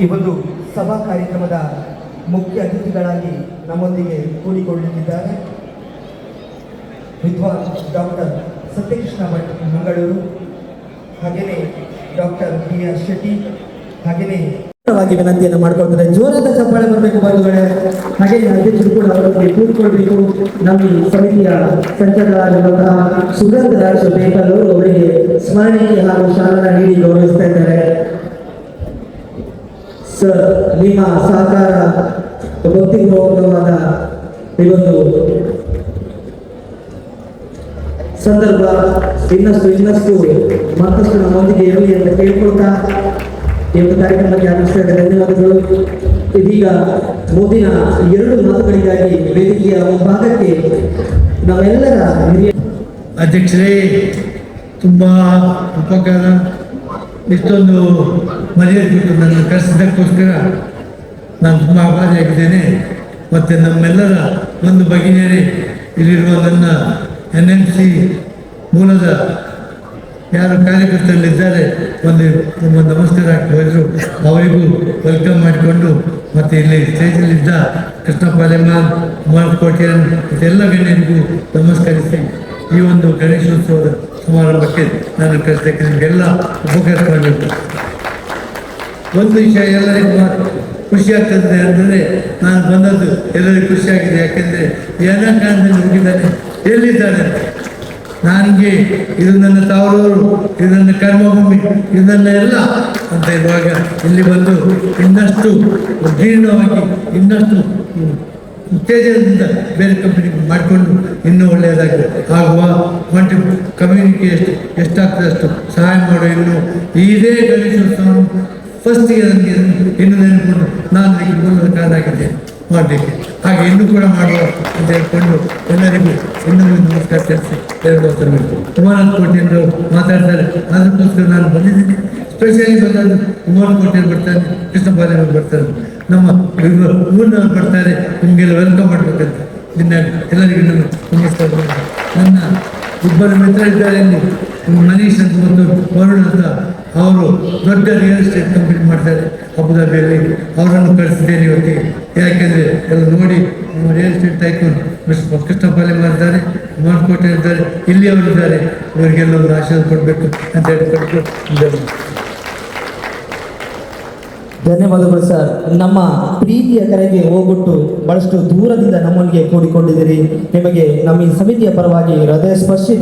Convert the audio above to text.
ಈ ಒಂದು ಸಭಾ ಕಾರ್ಯಕ್ರಮದ ಮುಖ್ಯ ಅತಿಥಿಗಳಾಗಿ ನಮ್ಮೊಂದಿಗೆ ಕೂಡಿಕೊಳ್ಳುತ್ತಿದ್ದಾರೆ ವಿದ್ವಾನ್ ಡಾಕ್ಟರ್ ಸತ್ಯಕೃಷ್ಣ ಭಟ್ ಮಂಗಳೂರು ಹಾಗೆಯೇ ಡಾಕ್ಟರ್ ಬಿ ಆರ್ ಶೆಟ್ಟಿ ಹಾಗೆಯೇ ವಿನಂತಿಯನ್ನು ಮಾಡ್ಕೊಳ್ತಾರೆ ಜೋರಾದ ಚಪ್ಪಾಳೆ ಬರಬೇಕು ಬಂಧುಗಳೇ. ಹಾಗೆ ಅಧ್ಯಕ್ಷರು ಕೂಡ ಅವರೊಂದಿಗೆ ಕೂತ್ಕೊಳ್ಬೇಕು. ನಮ್ಮ ಸಮಿತಿಯ ಸಂಚಾಲಕರಾಗಿರುವಂತಹ ಸುಗಂಧ ರಾಜ ಬೇಕಲ್ ಅವರು ಅವರಿಗೆ ಸ್ಮರಣೆ ಹಾಗೂ ಶಾಲನ ನೀಡಿ ಗೌರವಿಸ್ತಾ ಇದ್ದಾರೆ. ಸರ್, ನಿಮ್ಮ ಸಹಕಾರ ಭಕ್ತಿಪೂರ್ವಕವಾದ ಈ ಒಂದು ಸಂದರ್ಭ ಇನ್ನಷ್ಟು ಇನ್ನಷ್ಟು ಮತ್ತಷ್ಟು ನಮ್ಮೊಂದಿಗೆ ಇರಲಿ ಅಂತ ಕೇಳ್ಕೊಳ್ತಾ ಈ ಒಂದು ಕಾರ್ಯಕ್ರಮಕ್ಕೆ ಆಗಮಿಸ್ತಾ ಧನ್ಯವಾದಗಳು. ಇದೀಗ ಮುಂದಿನ ಎರಡು ಮಾತುಗಳಿಗಾಗಿ ವೇದಿಕೆಯ ಭಾಗಕ್ಕೆ ನಾವೆಲ್ಲರ ಹಿರಿಯ ಅಧ್ಯಕ್ಷರೇ, ತುಂಬಾ ಉಪಕಾರ. ಇಷ್ಟೊಂದು ಮರ್ಯಾದೆ ನನ್ನ ಕರೆಸಿದ್ದಕ್ಕೋಸ್ಕರ ನಾನು ತುಂಬ ಆಭಾರಿಯಾಗಿದ್ದೇನೆ. ಮತ್ತು ನಮ್ಮೆಲ್ಲರ ಒಂದು ಭಗಿನಿಯರೇ, ಇಲ್ಲಿರುವ ನನ್ನ ಎನ್ ಎಂ ಸಿ ಮೂಲದ ಯಾರು ಕಾರ್ಯಕರ್ತರಲ್ಲಿದ್ದಾರೆ, ಒಂದು ತುಂಬ ನಮಸ್ಕಾರ ಹೋದರು ಅವರಿಗೂ ವೆಲ್ಕಮ್ ಮಾಡಿಕೊಂಡು ಮತ್ತು ಇಲ್ಲಿ ಸ್ಟೇಜಲ್ಲಿದ್ದ ಕೃಷ್ಣ ಪಾಲೆಮಾನ್ ಕುಮಾರ್ ಕೋಟ್ಯಾನ್, ಮತ್ತೆಲ್ಲ ಗಣ್ಯರಿಗೂ ನಮಸ್ಕರಿಸಿ ಈ ಒಂದು ಗಣೇಶೋತ್ಸವದ ಸಮಾರಂಭಕ್ಕೆ ನಾನು ಕರೆಸಕ್ಕೆ ನಿಮಗೆಲ್ಲ ಉಪಕಾರ ಮಾಡಬೇಕು ಒಂದು ವಿಷಯ ಎಲ್ಲರಿಗೂ ಖುಷಿ ಆಗ್ತದೆ ಅಂದರೆ ನಾನು ಬಂದದ್ದು ಎಲ್ಲರಿಗೂ ಖುಷಿಯಾಗಿದೆ ಯಾಕೆಂದರೆ ಏನ ಕಾರಣದಲ್ಲಿ ಹೋಗಿದ್ದಾನೆ ಎಲ್ಲಿದ್ದಾನೆ? ನನಗೆ ಇದು ನನ್ನ ತಾವರೂರು ಇದು ನನ್ನ ಕರ್ಮಭೂಮಿ, ಇದು ಎಲ್ಲ ಅಂತ ಇರುವಾಗ ಇಲ್ಲಿ ಬಂದು ಇನ್ನಷ್ಟು ಉದ್ದೀರ್ಣವಾಗಿ, ಇನ್ನಷ್ಟು ಉತ್ತೇಜನದಿಂದ ಬೇರೆ ಕಂಪನಿ ಮಾಡಿಕೊಂಡು ಇನ್ನೂ ಒಳ್ಳೆಯದಾಗಿ ಆಗುವ ಕಾಂಟ್ರಿ ಕಮ್ಯುನಿಟಿ ಎಷ್ಟು, ಎಷ್ಟಾಗ್ತದೆ ಅಷ್ಟು ಸಹಾಯ ಮಾಡೋ ಇನ್ನು ಇದೇ ಗಣೇಶೋತ್ಸವ ಫಸ್ಟಿಗೆ ನನಗೆ ಇನ್ನು ನೆನಪುಕೊಂಡು ನಾನು ಈ ಮೂಲದ ಕಾರಣಾಗಿದ್ದೇನೆ ಮಾಡಲಿಕ್ಕೆ. ಹಾಗೆ ಇನ್ನೂ ಕೂಡ ಮಾಡುವ ಅಂತ ಹೇಳ್ಕೊಂಡು ಎಲ್ಲರಿಗೂ ಇನ್ನೊಂದು ನಮಸ್ಕಾರ ತಿಳಿಸಿ ಎರಡು ಕೋಟೆಯವರು ಮಾತಾಡ್ತಾರೆ. ಅದಕ್ಕೋಸ್ಕರ ನಾನು ಬಂದಿದ್ದೀನಿ. ಸ್ಪೆಷಲಿ ಬಂದದ್ದು ಕೋಟೆಯವರು ಬರ್ತಾರೆ ಕೃಷ್ಣ ಬಾಲವರು ಬರ್ತಾರೆ. ನಮ್ಮ ಊರಿನವರು ಬರ್ತಾರೆ, ನಿಮಗೆಲ್ಲ ವೆಲ್ಕಮ್ ಮಾಡಬೇಕಂತ. ನಿನ್ನ ಎಲ್ಲರಿಗೂ ನನ್ನ ನಮಸ್ಕಾರ ನನ್ನ ಇಬ್ಬರು ಮಿತ್ರ ಇದ್ದಾರೆ ಮನೀಶ್ ಅಂತ ಒಂದು ವರುಣ್ ಅಂತ ಅವರು ದೊಡ್ಡ ರಿಯಲ್ ಎಸ್ಟೇಟ್ ಕಂಪನಿ ಮಾಡ್ತಾರೆ ಅಬುದಾಬಿಯಲ್ಲಿ. ಅವರನ್ನು ಕಳಿಸಿದ್ದೇನೆ ಇವತ್ತಿಗೆ. ಯಾಕೆಂದರೆ ಎಲ್ಲ ನೋಡಿ ರಿಯಲ್ ಎಸ್ಟೇಟ್ ಟೈಕೂನ್ ಮಿಸ್ಟರ್ ಕೃಷ್ಣಪಾಲೆ ಮಾಡಿದ್ದಾರೆ ಮಾರ್ಕೋಟೆ ಇದ್ದಾರೆ. ಇಲ್ಲಿ ಅವರಿದ್ದಾರೆ. ಇವರಿಗೆಲ್ಲ ಒಂದು ಆಶೀರ್ವಾದ ಕೊಡಬೇಕು ಅಂತ ಹೇಳ್ಕೊಂಡು ಧನ್ಯವಾದಗಳು ಸರ್ ನಮ್ಮ ಪ್ರೀತಿಯ ಕರೆಗೆ ಹೋಗ್ಬಿಟ್ಟು ಬಹಳಷ್ಟು ದೂರದಿಂದ ನಮ್ಮೊಂದಿಗೆ ಕೂಡಿಕೊಂಡಿದ್ದೀರಿ. ನಿಮಗೆ ನಮ್ಮ ಈ ಸಮಿತಿಯ ಪರವಾಗಿ ಹೃದಯ ಸ್ಪರ್ಶಿ